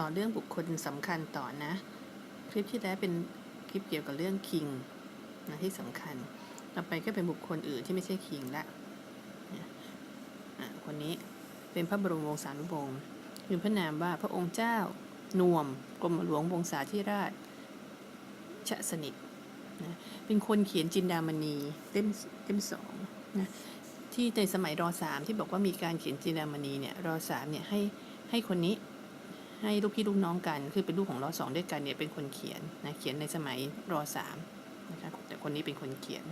ต่อเรื่องบุคคลสำคัญต่อนะ คลิปที่แล้วเป็นคลิปเกี่ยวกับเรื่องคิงนะที่สำคัญ ต่อไปก็เป็นบุคคลอื่นที่ไม่ใช่คิงละคนนี้เป็นพระบรมวงศานุวงศ์มีพระนามว่าพระองค์เจ้านวมกรมหลวงวงศาธิราชชะสนิทนะเป็นคนเขียนจินดามณีเล่มเล่มสองนะที่ในสมัยรสามที่บอกว่ามีการเขียนจินดามณีเนี่ยรสามเนี่ยให้ให้คนนี้ ให้ลูกพี่ลูกน้องกัน คือเป็นลูกของรอสองด้วยกันเนี่ยเป็นคนเขียนนะเขียนในสมัยรอสามนะคะแต่คนนี้เป็นคนเขียน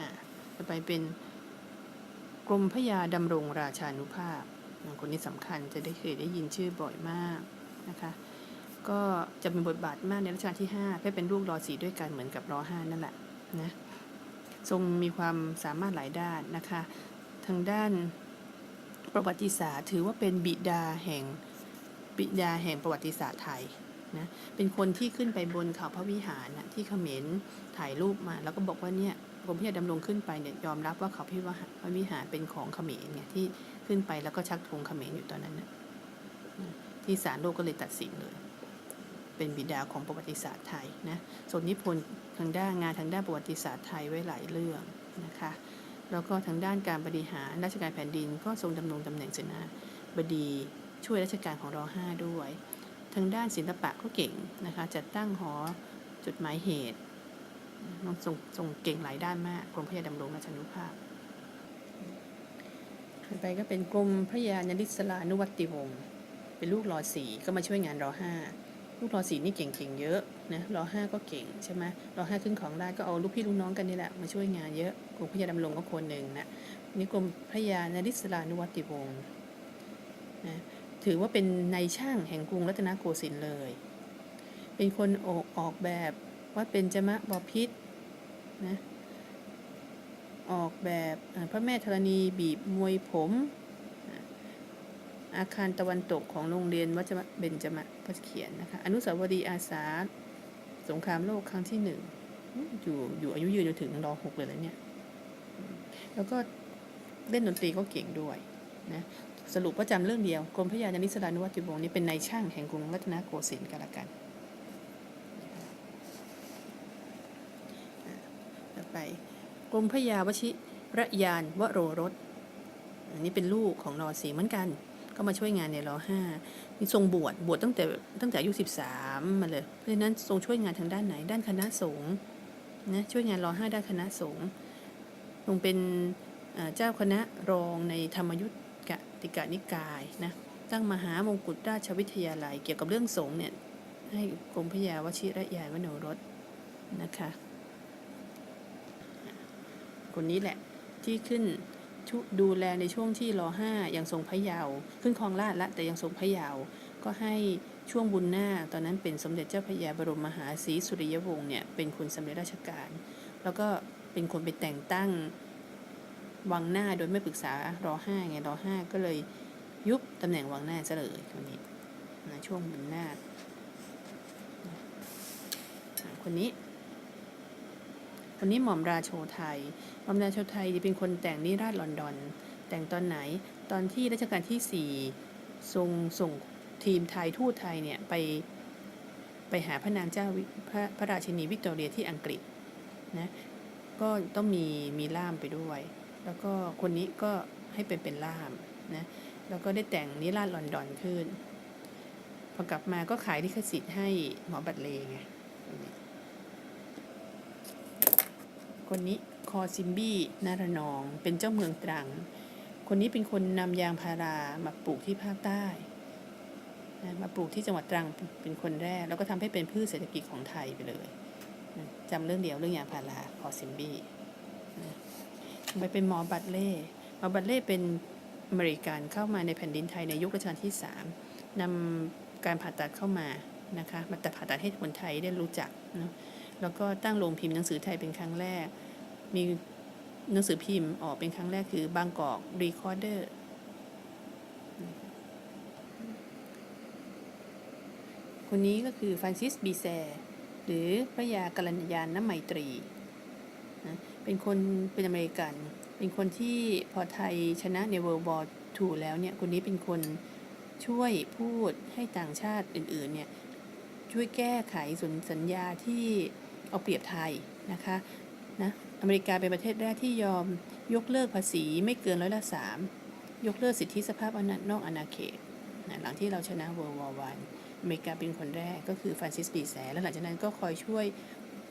อ่าต่อไปเป็นกรมพระยาดำรงราชานุภาพนะคนนี้สำคัญจะได้เคยได้ยินชื่อบ่อยมากนะคะก็จะเป็นบทบาทมากในรัชกาลที่5เพื่อเป็นลูกรอสีด้วยกันเหมือนกับรอห้านั่นแหละนะทรงมีความสามารถหลายด้านนะคะ ทางด้านประวัติศาสตร์ถือว่าเป็นบิดาแห่ง บิดาแห่งประวัติศาสตร์ไทยนะเป็นคนที่ขึ้นไปบนเขาพระวิหารนะที่เขมรถ่ายรูปมา แล้วก็บอกว่าเนี่ยกรมพิยาดำรงขึ้นไปเนี่ยยอมรับว่าเขาพระวิหารเป็นของเขมรเนี่ยที่ขึ้นไปแล้วก็ชักธงเขมรอยู่ตอนนั้นนะที่ศาลโลกก็เลยตัดสินเลย เป็นบิดาของประวัติศาสตร์ไทยนะส่วนนิพนธ์ทางด้านงานทางด้านประวัติศาสตร์ไทยไว้หลายเรื่องนะคะแล้วก็ทางด้านการบริหารราชการแผ่นดินก็ทรงดำรงตำแหน่งเสนาบดี ช่วยราชการของรห้าด้วย ทางด้านศิลปะก็เก่งนะคะ จัดตั้งหอจดหมายเหตุน้องทรงทรงเก่งหลายด้านมากกรมพระยาดำรงราชานุภาพต่อไปก็เป็นกรมพระยานริศลานุวัติวงศ์เป็นลูกรอสี่ก็มาช่วยงานรอห้าลูกรอสี่นี่เก่งๆเยอะนะรอห้าก็เก่งใช่ไหมรอห้าขึ้นของราชก็เอาลูกพี่ลูกน้องกันนี่แหละมาช่วยงานเยอะกรมพระยาดำรงก็คนหนึ่งนะนี่กรมพระยานริศลานุวัติวงศ์นะ ถือว่าเป็นนายช่างแห่งกรุงรัตนโกสินทร์เลย เป็นคนออกออกแบบวัดเป็นจมะบพิษนะออกแบบพระแม่ธรณีบีบมวยผม อาคารตะวันตกของโรงเรียนวัดเบญจมะพระเขียนนะคะอนุสาวรีย์อาสาสงครามโลกครั้งที่หนึ่งอยู่อยู่อายุยืนจนถึงรอหกเลยแล้วเนี่ย แล้วก็เล่นดนตรีก็เก่งด้วยนะ สรุปว่าจำเรื่องเดียวกรมพระยานิสรานุวัติวงศ์นี่เป็นนายช่างแห่งกรุงรัตนโกสินทร์กันละกันต่อไปกรมพระยาวชิระยานวโรรสอันนี้เป็นลูกของนอสีเหมือนกัน ก็มาช่วยงานในรอห้ามีทรงบวชบวชตั้งแต่ตั้งแต่อายุสิบสามมาเลย เพราะฉะนั้นทรงช่วยงานทางด้านไหน ด้านคณะสงฆ์นะช่วยงานรอห้าด้านคณะสงฆ์ทรงเป็นเจ้าคณะรองในธรรมยุทธ กติกานิกายนะตั้งมหามงกุฎราชวิทยาลัยเกี่ยวกับเรื่องสงฆ์เนี่ยให้กรมพยาวชิระยานวโนรสนะคะคนนี้แหละที่ขึ้นดูแลในช่วงที่รอห้าอยังทรงพระเยาว์ขึ้นครองราชละแต่ยังทรงพระเยาว์ก็ให้ช่วงบุญหน้า ตอนนั้นเป็นสมเด็จเจ้าพระยาบรมมหาศรีสุริยวงศ์เนี่ยเป็นคนสำเร็จราชการ แล้วก็เป็นคนไปแต่งตั้ง วังหน้าโดยไม่ปรึกษารอห้าไงรอห้าก็เลยยุบตำแหน่งวังหน้าซะเลยคนนี้นะช่วงบุญนาคอ่าคนนี้คนนี้หม่อมราโชไทยหม่อมราโชไทยเป็นคนแต่งนิราชลอนดอน แต่งตอนไหนตอนที่รัชกาลที่สี่ทรงส่งทีมไทยทูตไทยเนี่ยไปไปหาพระนางเจ้าพระพระราชินีวิกตอเรียที่อังกฤษนะก็ต้องมีมีล่ามไปด้วย แล้วก็คนนี้ก็ให้เป็นเป็นล่ามนะแล้วก็ได้แต่งนิราชลอนดอนขึ้น พอกลับมาก็ขายลิขสิทธิ์ให้หมอบัตเลไงคนนี้คอซิมบี้นารนองเป็นเจ้าเมืองตรัง คนนี้เป็นคนนำยางพารามาปลูกที่ภาคใต้นะมาปลูกที่จังหวัดตรังเป็นคนแรก แล้วก็ทำให้เป็นพืชเศรษฐกิจของไทยไปเลยจำเรื่องเดียวเรื่องยางพาราคอซิมบี้ ไปเป็นหมอบัตเล่หมอบัตเล่เป็นอเมริกันเข้ามาในแผ่นดินไทยในยุครัชกาลที่ 3นำการผ่าตัดเข้ามานะคะมาแตัดผ่าตัดให้คนไทยได้รู้จักนะแล้วก็ตั้งโรงพิมพ์หนังสือไทยเป็นครั้งแรก มีหนังสือพิมพ์ออกเป็นครั้งแรกคือบางกอกรีคอร์เดอร์คนนี้ก็คือฟรานซิสบีแซหรือพระยากัลยาณไมตรีนะ เป็นคนเป็นอเมริกัน เป็นคนที่พอไทยชนะใน World War II แล้วเนี่ยคนนี้เป็นคนช่วยพูดให้ต่างชาติอื่นๆเนี่ยช่วยแก้ไขสนสัญญาที่เอาเปรียบไทยนะคะนะอเมริกาเป็นประเทศแรกที่ยอมยกเลิกภาษีไม่เกินร้อยละสามยกเลิกสิทธิสภาพอนอกอาณาเขตนะหลังที่เราชนะ World War One อเมริกาเป็นคนแรกก็คือฟรานซิสปีแสแล้วหลังจากนั้นก็คอยช่วย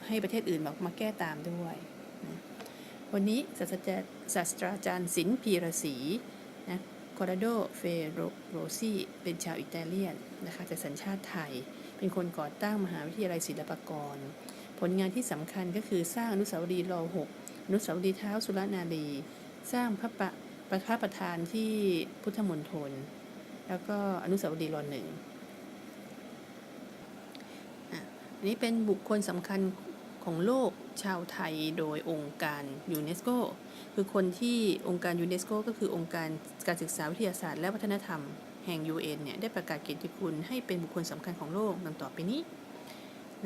ให้ประเทศอื่นมามาแก้ตามด้วย วันนี้ศาสตราจารย์ศาสตราจารย์ศิลป์พีระศรีนะคอร์โดเฟโรซี่เป็นชาวอิตาเลียนนะคะแต่สัญชาติไทย เป็นคนก่อตั้งมหาวิทยาลัยศิลปากร ผลงานที่สำคัญก็คือสร้างอนุสาวรีย์รอหกอนุสาวรีย์เท้าสุรนารี สร้างพระปะประพระประธานที่พุทธมณฑลแล้วก็อนุสาวรีย์รอหนึ่งอันนี้เป็นบุคคลสำคัญ ของโลกชาวไทยโดยองค์การยูเนสโกคือคนที่องค์การยูเนสโกก็คือองค์การการศึกษาวิทยาศาสตร์และวัฒนธรรมแห่ง UN เนี่ยได้ประกาศเกียรติคุณให้เป็นบุคคลสำคัญของโลกดังต่อไปนี้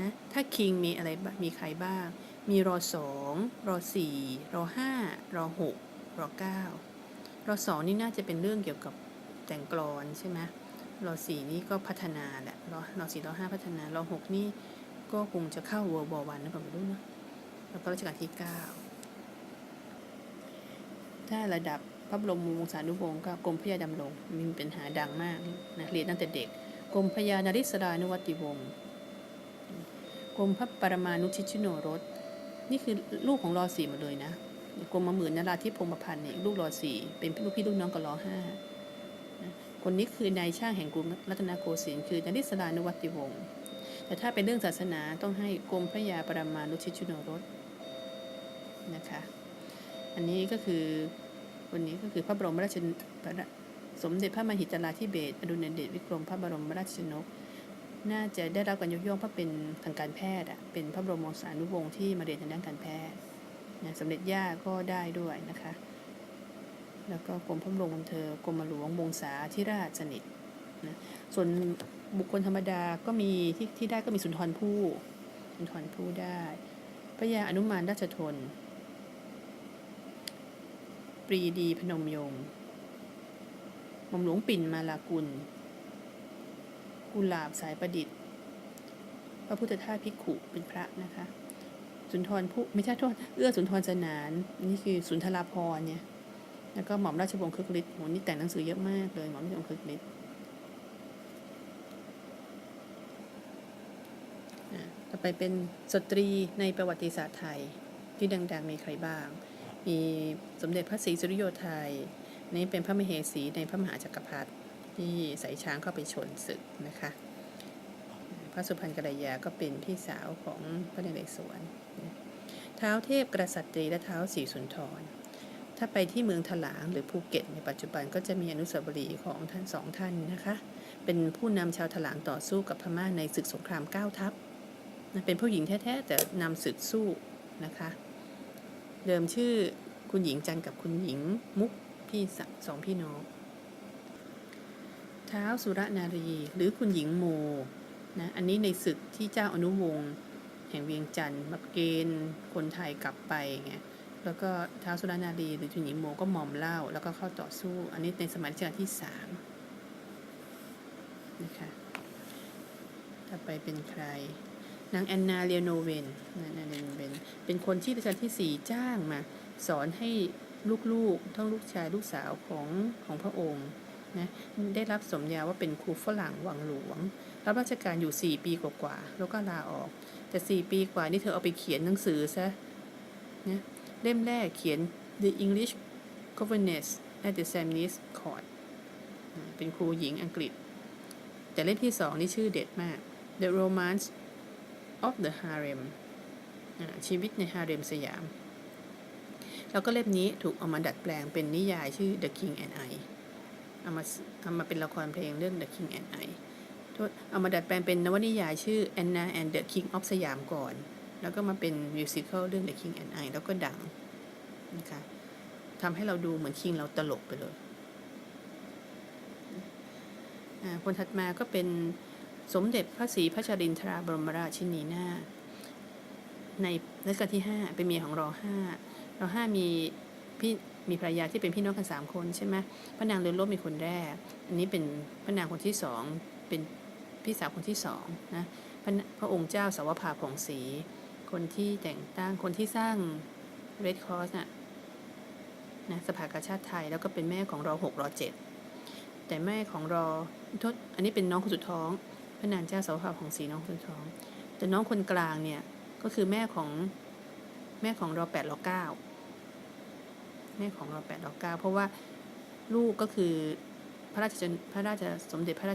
นะถ้าคิงมีอะไรมีใครบ้าง มีรอสองรอสี่รอห้ารอหกรอเก้ารอสองนี่น่าจะเป็นเรื่องเกี่ยวกับแต่งกลอนใช่ไหมรอสี่นี่ก็พัฒนาแหละรอรอสี่รอห้าพัฒนารอหกนี่ ก็คงจะเข้า World War One นะผมไม่รู้นะแล้วก็รัชกาลที่ 9 ถ้าระดับพระบรมวงศานุวงศ์ก็กรมพระยาดำรงมีปัญหาดังมากนะเรียนตั้งแต่เด็กกรมพระยานริศรานุวัติวงศ์กรมพระปรมานุชิตชิโนรสนี่คือลูกของรอสี่หมดเลยนะกรมมะหมื่นนราธิพงศ์ประพันธ์เนี่ยลูกรอสี่เป็นลูกพี่ลูกน้องกับรอห้านะคนนี้คือนายช่างแห่งกรุงรัตนโกสินทร์คือนริศรานุวัติวงศ์ แต่ถ้าเป็นเรื่องศาสนาต้องให้กรมพระยาปรามานุชิตชุโนรสนะคะ อันนี้ก็คือวันนี้ก็คือพระบรมราชสมเด็จพระมหิดลาธิเบศอดุลยเดชวิกรมพระบรมราชชนก น่าจะได้รับการยกย่องเพราะเป็นทางการแพทย์อะเป็นพระบรมวงศานุวงศ์ที่มาเรียนทางด้านการแพทย์นะสมเด็จย่าก็ได้ด้วยนะคะ แล้วก็กรมพระบรมวงศ์เธอกรมหลวงวงศาธิราชสนิท นะส่วนบุคคลธรรมดาก็มีที่ที่ได้ก็มีสุนทรภู่สุนทรภู่ได้ พระยาอนุมานราชทน ปรีดีพนมยงค์หม่อมหลวงปิ่นมาลากุล กุหลาบสายประดิษฐ์ พระพุทธทาสภิกขุเป็นพระนะคะ สุนทรภู่ไม่ใช่โทษเอื้อสุนทรสนาน นี่คือสุนทราพรณ์เนี่ย แล้วก็หม่อมราชวงศ์คึกฤทธิ์โหนี่แต่งหนังสือเยอะมากเลยหม่อมราชวงศ์คึกฤทธิ์ ต่อไปเป็นสตรีในประวัติศาสตร์ไทยที่ดังๆ มีใครบ้าง มีสมเด็จพระศรีสุริโยไทยนี่เป็นพระมเหสีในพระมหาจักรพรรดิที่ใส่ช้างเข้าไปชนศึกนะคะ พระสุพรรณกัลยาก็เป็นพี่สาวของพระนเรศวรเท้าวเทพกษัตริย์และเท้าวศรีสุนทร ถ้าไปที่เมืองถลางหรือภูเก็ต ในปัจจุบันก็จะมีอนุสาวรีย์ของท่านสองท่านนะคะ เป็นผู้นำชาวถลางต่อสู้กับพม่าในศึกสงครามเก้าทัพ เป็นผู้หญิงแท้ๆแต่นำศึกสู้นะคะ เดิมชื่อคุณหญิงจันกับคุณหญิงมุกพี่สสองพี่น้องเท้าวสุรนารีหรือคุณหญิงโมนะอันนี้ในศึกที่เจ้าอนุวงศ์แห่งเวียงจันทร์มาเกณฑ์คนไทยกลับไปไงแล้วก็เท้าวสุรนารีหรือคุณหญิงโมก็หมอมเหล้าแล้วก็เข้าต่อสู้ อันนี้ในสมัยรัชกาลที่สามนะคะต่อไปเป็นใคร นางแอนนาเลียโนเวนนางแอนนาเลียโนเวนเป็นคนที่รัชกาลที่สี่จ้างมา สอนให้ลูกๆทั้งลูกชายลูกสาวของของพระองค์นะได้รับสมญาว่าเป็นครูฝรั่งวังหลวง รับราชการอยู่ 4 ปีกว่าๆแล้วก็ลาออก แต่ 4 ปีกว่านี่เธอเอาไปเขียนหนังสือซะนะเล่มแรกเขียน The English Governess at the Samnis Court เป็นครูหญิงอังกฤษ แต่เล่มที่สองนี่ชื่อเด็ดมาก The Romance of the Harem ชีวิตในฮาเร็มสยาม แล้วก็เล่มนี้ถูกเอามาดัดแปลงเป็นนิยายชื่อ The King and I เอามาเอามาเป็นละครเพลงเรื่อง The King and I เอามาดัดแปลงเป็นนวนิยายชื่อ Anna and the King of สยามก่อน แล้วก็มาเป็นมิวสิควลเรื่อง The King and I แล้วก็ดังนะคะทำให้เราดูเหมือนคิงเราตลกไปเลยคนถัดมาก็เป็น สมเด็จพระศรีพัชรินทราบรมราชินีนาถในรัชกาลที่ 5 เป็นเมียของรอห้ารอห้ามีพี่มีภรรยาที่เป็นพี่น้องกันสามคนใช่ไหมพระนางเรือนรบมีคนแรก อันนี้เป็นพระนางคนที่สองเป็นพี่สาวคนที่สองนะพระพระองค์เจ้าสาวภาผ่องศรีคนที่แต่งตั้งคนที่สร้างเรดคอสน่ะนะสภากาชาติไทยแล้วก็เป็นแม่ของรอหกรอเจ็ดแต่แม่ของรอทษอันนี้เป็นน้องคนสุดท้อง พระนางเจ้าสาวาของสีน้องคนสุดท้อง แต่น้องคนกลางเนี่ยก็คือแม่ของแม่ของรอแปดรอเก้าแม่ของรอแปดรอเก้าเพราะว่าลูกก็คือพระราชจนพระราชสมเด็จพระราช